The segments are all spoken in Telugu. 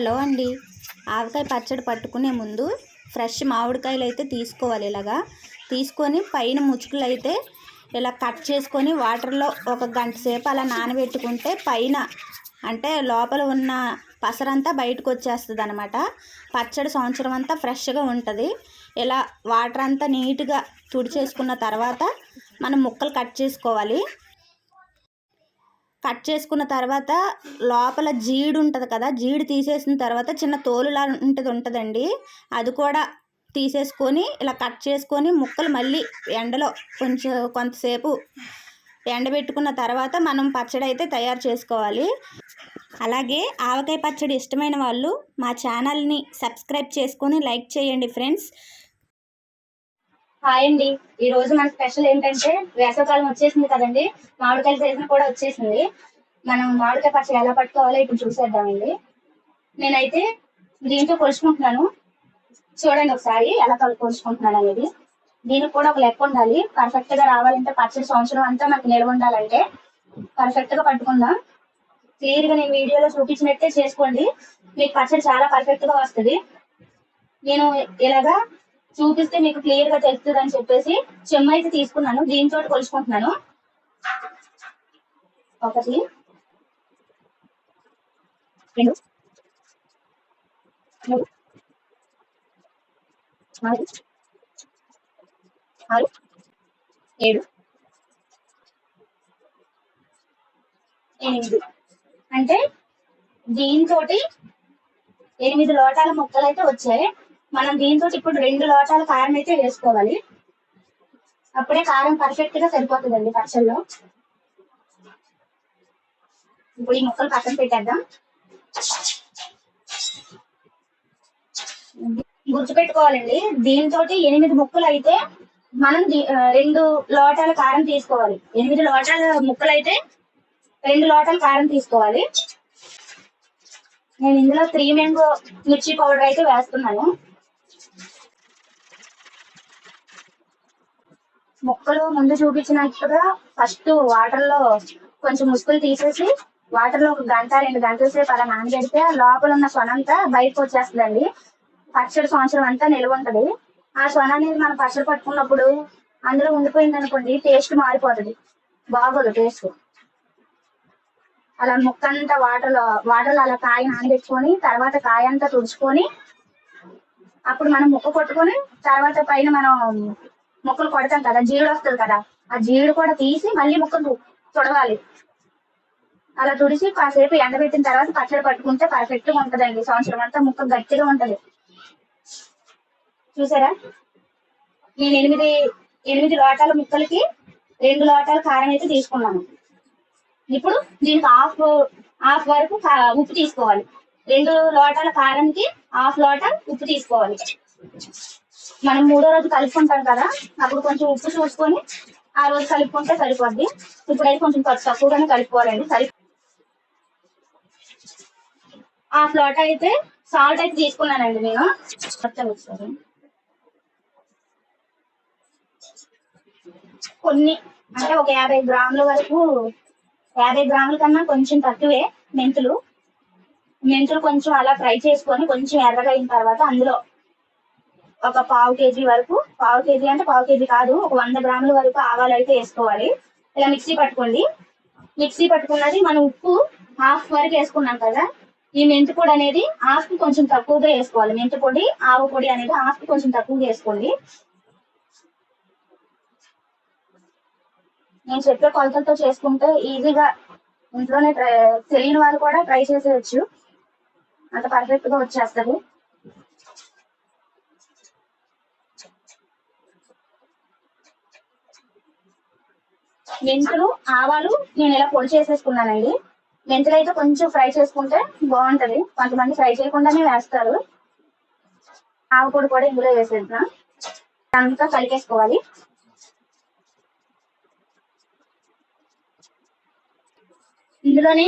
హలో అండి. ఆవకాయ పచ్చడి పట్టుకునే ముందు ఫ్రెష్ మామిడికాయలు అయితే తీసుకోవాలి ఇలాగా. తీసుకొని పైన ముచ్చుకులు అయితే ఇలా కట్ చేసుకొని వాటర్లో ఒక గంట సేపు అలా నానబెట్టుకుంటే పైన అంటే లోపల ఉన్న పసరంతా బయటకు వచ్చేస్తుంది అనమాట పచ్చడి సంవత్సరం అంతా ఫ్రెష్గా ఉంటుంది. ఇలా వాటర్ అంతా నీట్గా తుడిచేసుకున్న తర్వాత మనం ముక్కలు కట్ చేసుకోవాలి. కట్ చేసుకున్న తర్వాత లోపల జీడి ఉంటుంది కదా జీడి తీసేసిన తర్వాత చిన్న తోలులా ఉంటుంది ఉంటుందండి. అది కూడా తీసేసుకొని ఇలా కట్ చేసుకొని ముక్కలు మళ్ళీ ఎండలో కొంచెం కొంతసేపు ఎండబెట్టుకున్న తర్వాత మనం పచ్చడి అయితే తయారు చేసుకోవాలి. అలాగే ఆవకాయ పచ్చడి ఇష్టమైన వాళ్ళు మా ఛానల్ని సబ్స్క్రైబ్ చేసుకొని లైక్ చేయండి ఫ్రెండ్స్. హాయ్ అండి. ఈ రోజు మన స్పెషల్ ఏంటంటే వేసవకాలం వచ్చేసింది కదండి. మామిడికాయల సీజన్ కూడా వచ్చేసింది. మనం మామిడికాయ పచ్చడి ఎలా పట్టుకోవాలో ఇప్పుడు చూసేద్దామండి. నేనైతే దీంతో కొలుచుకుంటున్నాను. చూడండి ఒకసారి ఎలా కలు కొలుచుకుంటున్నాను అనేది. దీనికి కూడా ఒక లెక్క ఉండాలి. పర్ఫెక్ట్గా రావాలంటే పచ్చడి సంవత్సరం అంతా మనకి నిల్వ ఉండాలంటే పర్ఫెక్ట్గా పట్టుకుందాం. క్లియర్గా నేను వీడియోలో చూపించినట్టే చేసుకోండి. మీకు పచ్చడి చాలా పర్ఫెక్ట్గా వస్తుంది. నేను ఇలాగా చూపిస్తే మీకు క్లియర్గా తెలుస్తుంది అని చెప్పేసి చెమ్మ అయితే తీసుకున్నాను. దీంతో కొలుచుకుంటున్నాను. ఒకటి రెండు మూడు నాలుగు ఆరు ఏడు ఎనిమిది. అంటే దీంతో ఎనిమిది లోటాల మొక్కలు అయితే వచ్చాయి. మనం దీంతో ఇప్పుడు రెండు లోటాల కారం అయితే వేసుకోవాలి. అప్పుడే కారం పర్ఫెక్ట్గా సరిపోతుందండి పచ్చల్లో ఇప్పుడు ఈ ముక్కలు పక్కన పెట్టేద్దాం. గుర్తుపెట్టుకోవాలండి దీంతో ఎనిమిది ముక్కలు అయితే మనం రెండు లోటాల కారం తీసుకోవాలి. ఎనిమిది లోటాల ముక్కలు అయితే రెండు లోటాల కారం తీసుకోవాలి. నేను ఇందులో త్రీ మ్యాంగో మిర్చి పౌడర్ అయితే వేస్తున్నాను. ముక్కలు ముందు చూపించినట్టుగా ఫస్ట్ వాటర్లో కొంచెం ముసుగులు తీసేసి వాటర్లో ఒక గంట రెండు గంటల సేపు అలా నానబెడితే లోపల ఉన్న సొనంతా బయటకు వచ్చేస్తుందండి. పచ్చడి సంవత్సరం అంతా నిల్వ ఉంటది. ఆ సొన అనేది మనం పచ్చడి పట్టుకున్నప్పుడు అందులో ఉండిపోయింది అనుకోండి టేస్ట్ మారిపోతుంది. బాగోదు టేస్ట్ అలా ముక్క అంతా వాటర్లో వాటర్లో అలా కాయ నానబెట్టుకొని తర్వాత కాయ అంతా తుడుచుకొని అప్పుడు మనం ముక్క కొట్టుకొని తర్వాత పైన మనం ముక్కలు కొడతాం కదా జీడు వస్తుంది కదా ఆ జీడు కూడా తీసి మళ్ళీ ముక్కలు తుడవాలి. అలా తుడిసి కాసేపు ఎండబెట్టిన తర్వాత పచ్చడి పట్టుకుంటే పర్ఫెక్ట్గా ఉంటదండి. సంవత్సరం అంతా ముక్క గట్టిగా ఉంటది. చూసారా? నేను ఎనిమిది ఎనిమిది లోటాల ముక్కలకి రెండు లోటాల కారం అయితే తీసుకున్నాను. ఇప్పుడు దీనికి హాఫ్ హాఫ్ వరకు ఉప్పు తీసుకోవాలి. రెండు లోటాల కారంకి హాఫ్ లోట ఉప్పు తీసుకోవాలి. మనం మూడో రోజు కలుపుకుంటాం కదా అప్పుడు కొంచెం ఉప్పు చూసుకొని ఆ రోజు కలుపుకుంటే సరిపోద్ది. ఇప్పుడైతే కొంచెం తక్కువగానే కలుపుకోవాలండి. సరి ఆ లోట అయితే సాల్ట్ అయితే తీసుకున్నానండి నేను. మొత్తం ఒకసారి. కొన్ని అంటే ఒక యాభై గ్రాముల వరకు యాభై గ్రాముల కన్నా కొంచెం తక్కువే మెంతులు. మెంతులు కొంచెం అలా ఫ్రై చేసుకొని కొంచెం ఎర్రగా అయిన తర్వాత అందులో ఒక పావు కేజీ వరకు పావు కేజీ అంటే పావు కేజీ కాదు ఒక వంద గ్రాముల వరకు ఆవాలు అయితే వేసుకోవాలి. ఇలా మిక్సీ పట్టుకోండి. మిక్సీ పట్టుకున్నది మనం ఉప్పు హాఫ్ వరకు వేసుకున్నాం కదా ఈ మెంతి పొడి అనేది హాఫ్ కొంచెం తక్కువగా వేసుకోవాలి. మెంతి పొడి ఆవు పొడి అనేది హాఫ్ కొంచెం తక్కువగా వేసుకోండి. నేను చెప్పే కొలతలతో చేసుకుంటే ఈజీగా ఇంట్లోనే ట్రై తెలియని వాళ్ళు కూడా ట్రై చేసేయచ్చు. అంత పర్ఫెక్ట్గా వచ్చేస్తుంది. మెంతులు ఆవాలు నేను ఇలా పొడి చేసేసుకున్నానండి. మెంతులు అయితే కొంచెం ఫ్రై చేసుకుంటే బాగుంటది. కొంతమంది ఫ్రై చేయకుండానే వేస్తారు. ఆవ పొడి కూడా ఇందులో వేసేద్దాం. అంతా కలిపేసుకోవాలి. ఇందులోనే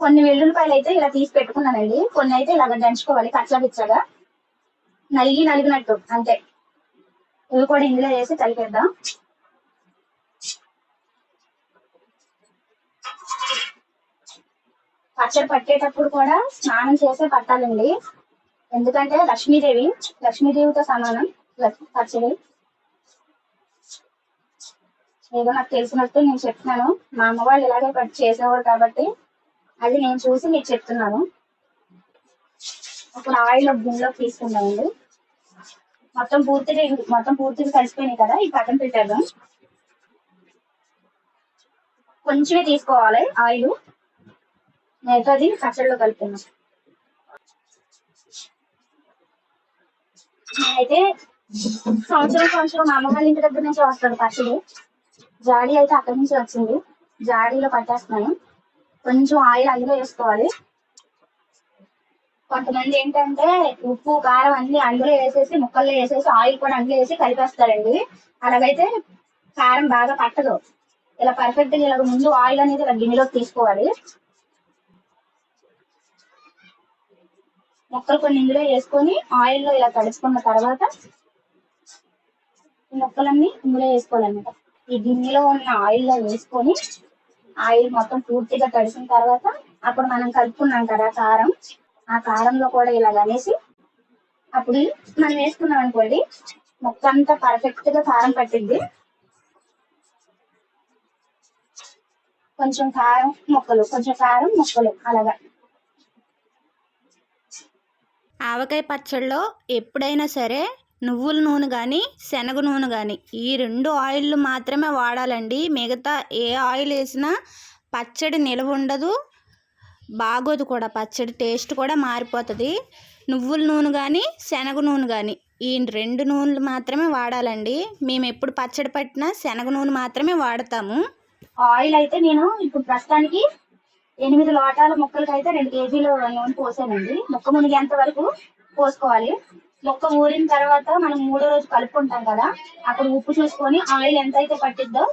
కొన్ని వెల్లుల్లిపాయలు అయితే ఇలా తీసి పెట్టుకున్నానండి. కొన్ని అయితే ఇలాగ దంచుకోవాలి కచ్చా పిచ్చగా నలిగి నలిగినట్టు అంతే. ఇవి కూడా ఇందులో వేసి కలిపేద్దాం. పచ్చడి పట్టేటప్పుడు కూడా స్నానం చేసే పట్టాలండి. ఎందుకంటే లక్ష్మీదేవి లక్ష్మీదేవితో సమానం పచ్చడి. ఏదో నాకు తెలిసినట్టు నేను చెప్తున్నాను. మా అమ్మ వాళ్ళు ఇలాగే పట్టి చేసేవారు కాబట్టి అది నేను చూసి మీకు చెప్తున్నాను. ఇప్పుడు ఆయిల్ గుండెలో గిన్నెలోకి తీసుకుందామండి. మొత్తం పూర్తిగా మొత్తం పూర్తిగా కలిసిపోయినాయి కదా ఈ పక్కన పెట్టేద్దాం. కొంచెమే తీసుకోవాలి ఆయిల్. మిగతాది పచ్చడిలో కలుపుకుందాం. అయితే సంవత్సరం సంవత్సరం మా అమ్మగారి ఇంటి దగ్గర నుంచి వస్తాడు పచ్చడి. జాడీ అయితే అక్కడి నుంచి వచ్చింది. జాడీలో పట్టేస్తున్నాను. కొంచెం ఆయిల్ అందులో వేసుకోవాలి. కొంతమంది ఏంటంటే ఉప్పు కారం అన్ని అందులో వేసేసి ముక్కల్లో వేసేసి ఆయిల్ కూడా అందులో వేసి కలిపేస్తారండి. అలాగైతే కారం బాగా పట్టదు. ఇలా పర్ఫెక్ట్గా ఇలా ముందు ఆయిల్ అనేది ఇలా గిన్నెలోకి తీసుకోవాలి. ముక్కలు కొన్ని ఇందులో వేసుకొని ఆయిల్లో ఇలా తడుచుకున్న తర్వాత ఈ ముక్కలన్నీ ఇందులో వేసుకోవాలన్నమాట. ఈ గిన్నెలో ఉన్న ఆయిల్లో వేసుకొని ఆయిల్ మొత్తం పూర్తిగా తడిసిన తర్వాత అప్పుడు మనం కలుపుకున్నాం కదా కారం. ఆ కారంలో కూడా ఇలా అనేసి అప్పుడు మనం వేసుకున్నాం అనుకోండి మొక్క అంతా పర్ఫెక్ట్గా కారం పట్టింది. కొంచెం కారం ముక్కలు కొంచెం కారం ముక్కలు అలాగా. ఆవకాయ పచ్చడిలో ఎప్పుడైనా సరే నువ్వుల నూనె కానీ శనగ నూనె కానీ ఈ రెండు ఆయిల్లు మాత్రమే వాడాలండి. మిగతా ఏ ఆయిల్ వేసినా పచ్చడి నిలవ ఉండదు బాగోదు కూడా. పచ్చడి టేస్ట్ కూడా మారిపోతుంది. నువ్వుల నూనె కానీ శనగ నూనె కానీ ఈ రెండు నూనెలు మాత్రమే వాడాలండి. మేము ఎప్పుడు పచ్చడి పట్టినా శనగ నూనె మాత్రమే వాడతాము. ఆయిల్ అయితే నేను ఇప్పుడు ప్రస్తుతానికి ఎనిమిది లోటాల ముక్కలకి అయితే రెండు కేజీలు నూనె పోసానండి. ముక్క మునిగేంత వరకు పోసుకోవాలి. ముక్క ఊరిన తర్వాత మనం మూడో రోజు కలుపుకుంటాం కదా అక్కడ ఉప్పు చూసుకొని ఆయిల్ ఎంత అయితే పట్టిద్దో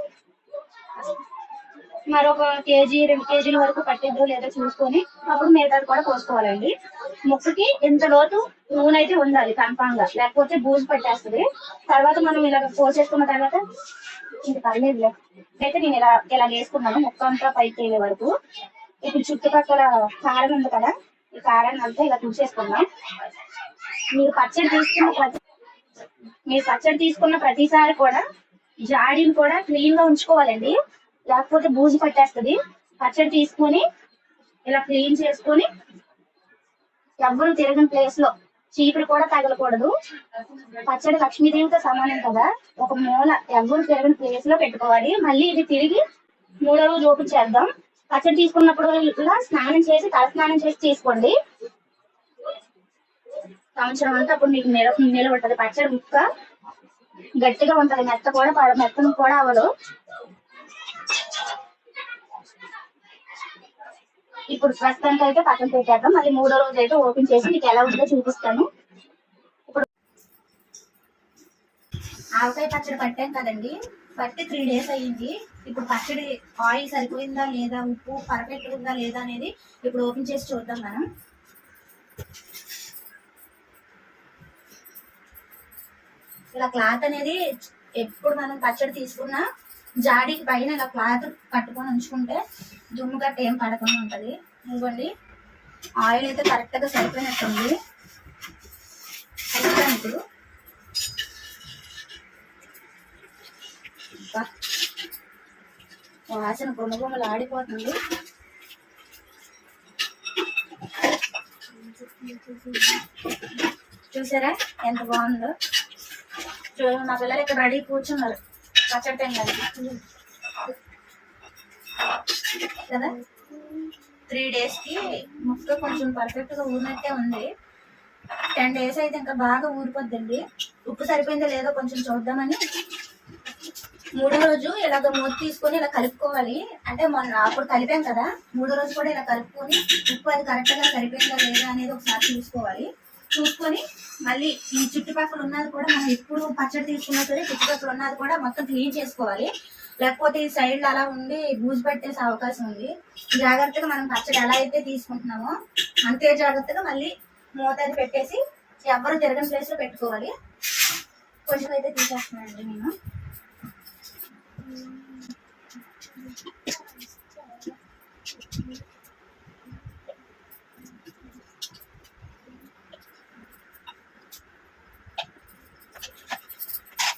మరొక కేజీ రెండు కేజీల వరకు పట్టిద్దో లేదో చూసుకొని అప్పుడు మిగతాది కూడా పోసుకోవాలండి. ముక్కకి ఎంత లోతు నూనె అయితే ఉండాలి కన్ఫామ్గా లేకపోతే బూజు పట్టేస్తుంది. తర్వాత మనం ఇలా పోసేసుకున్న తర్వాత ఇంక పర్లేదులే. అయితే నేను ఇలా ఇలా వేసుకున్నాను ముక్క అంతా పైకి తేలే వరకు. ఇప్పుడు చుట్టుపక్కల కారం ఉంది కదా ఈ కారాన్ని అంతా ఇలా చూసేసుకున్నాం మీరు పచ్చడి తీసుకున్న ప్రతి మీరు పచ్చడి తీసుకున్న ప్రతిసారి కూడా జాడీని కూడా క్లీన్గా ఉంచుకోవాలండి. లేకపోతే బూజు పట్టేస్తుంది. పచ్చడి తీసుకొని ఇలా క్లీన్ చేసుకొని ఎవ్వరు తిరగని ప్లేస్లో చీపురు కూడా తగలకూడదు. పచ్చడి లక్ష్మీదేవితో సమానం కదా. ఒక మూల ఎవ్వరు తిరగని ప్లేస్లో పెట్టుకోవాలి. మళ్ళీ ఇది తిరిగి మూడో రోజు ఓపెన్ చేద్దాం. పచ్చడి తీసుకున్నప్పుడు స్నానం చేసి తల స్నానం చేసి తీసుకోండి. సంవత్సరం అంతా అప్పుడు మీకు నిల నిలబడుతుంది. పచ్చడి ముక్క గట్టిగా ఉంటది. మెత్త కూడా పడ మెత్తను కూడా అవ్వదు. ఇప్పుడు ప్రస్తుతానికి అయితే పక్కన పెట్టేద్దాం. మళ్ళీ మూడో రోజు అయితే ఓపెన్ చేసి మీకు ఎలా ఉందో చూపిస్తాను. ఇప్పుడు ఆవకాయ పచ్చడి పట్టాం కదండి. బట్టి త్రీ డేస్ అయ్యింది. ఇప్పుడు పచ్చడి ఆయిల్ సరిపోయిందా లేదా ఉప్పు పర్ఫెక్ట్ ఉందా లేదా అనేది ఇప్పుడు ఓపెన్ చేసి చూద్దాం మనం. ఇలా క్లాత్ అనేది ఎప్పుడు మనం పచ్చడి తీసుకున్నా జాడీకి పైన ఇలా క్లాత్ కట్టుకొని ఉంచుకుంటే దుమ్ము గట్ట ఏం పడకుండా ఉంటుంది. ఇదిగోండి. ఆయిల్ అయితే కరెక్ట్గా సరిపోయినట్టుంది. ఇప్పుడు? వాసన గుమగుమలు ఆడిపోతుంది. చూసారా ఎంత బాగుందో? చూ మా పిల్లలు ఇక్కడ రెడీ కూర్చున్నారు. పచ్చడి తినడానికి. కదా? త్రీ డేస్కి ముక్క కొంచెం పర్ఫెక్ట్గా ఊరినట్టే ఉంది. టెన్ డేస్ అయితే ఇంకా బాగా ఊరిపోద్దండి. ఉప్పు సరిపోయిందో లేదో కొంచెం చూద్దామని మూడో రోజు ఇలాగ మూత తీసుకొని ఇలా కలుపుకోవాలి. అంటే మొన్న అప్పుడు కలిపాం కదా మూడో రోజు కూడా ఇలా కలుపుకొని ఉప్పు అది కరెక్ట్గా సరిపోయిందా లేదా అనేది ఒకసారి చూసుకోవాలి. చూసుకొని మళ్ళీ ఈ చుట్టుపక్కల ఉన్నది కూడా మనం ఎప్పుడు పచ్చడి తీసుకున్నా సరే చుట్టుపక్కల ఉన్నది కూడా మొత్తం క్లీన్ చేసుకోవాలి. లేకపోతే ఈ సైడ్ అలా ఉండి బూజు పెట్టేసే అవకాశం ఉంది. జాగ్రత్తగా మనం పచ్చడి ఎలా అయితే తీసుకుంటున్నామో అంతే జాగ్రత్తగా మళ్ళీ మూత అది పెట్టేసి ఎవరు తిరగని ప్లేస్లో పెట్టుకోవాలి. కొంచెం అయితే తీసేస్తున్నానండి నేను.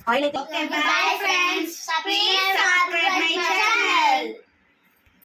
Okay, bye friends. Please subscribe my channel.